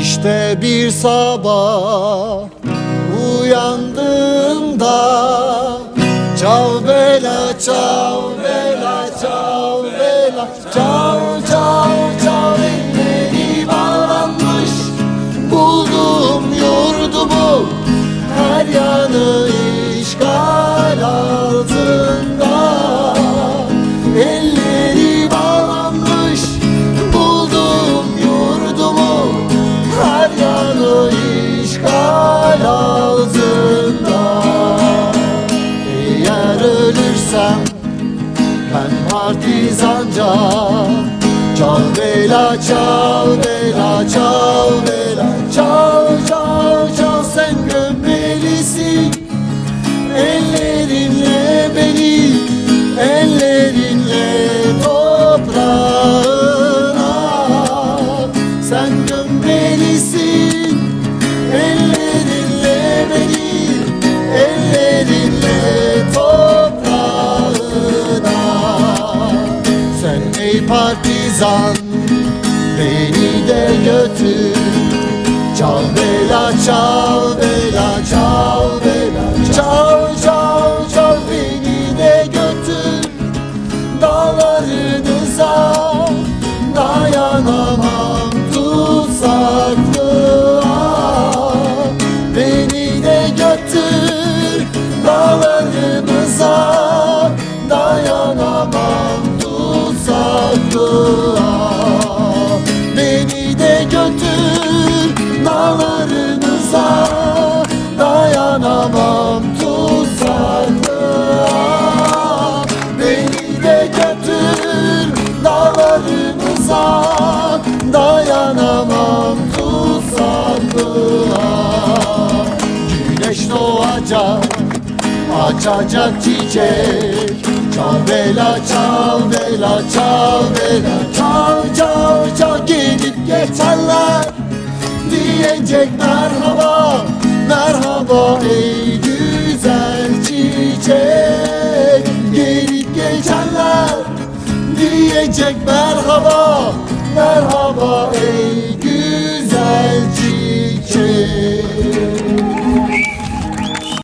İşte bir sabah uyandığımda Çav bela çav bela çav bela Çav Eğer ölürsem ben partizanca Çal bela çal bela çal bela ey partizan. Beni de götür Çal bela çal Beni de götür dağlarınıza Dayanamam tutsaklığa Beni de götür dağlarınıza Dayanamam tutsaklığa Güneş doğacak Açacak çiçek Çal bela çal bela çal bela. Çal çal çal gelip geçenler. Diyecek merhaba Merhaba ey güzel çiçek. Gelip geçenler. Diyecek merhaba Merhaba ey güzel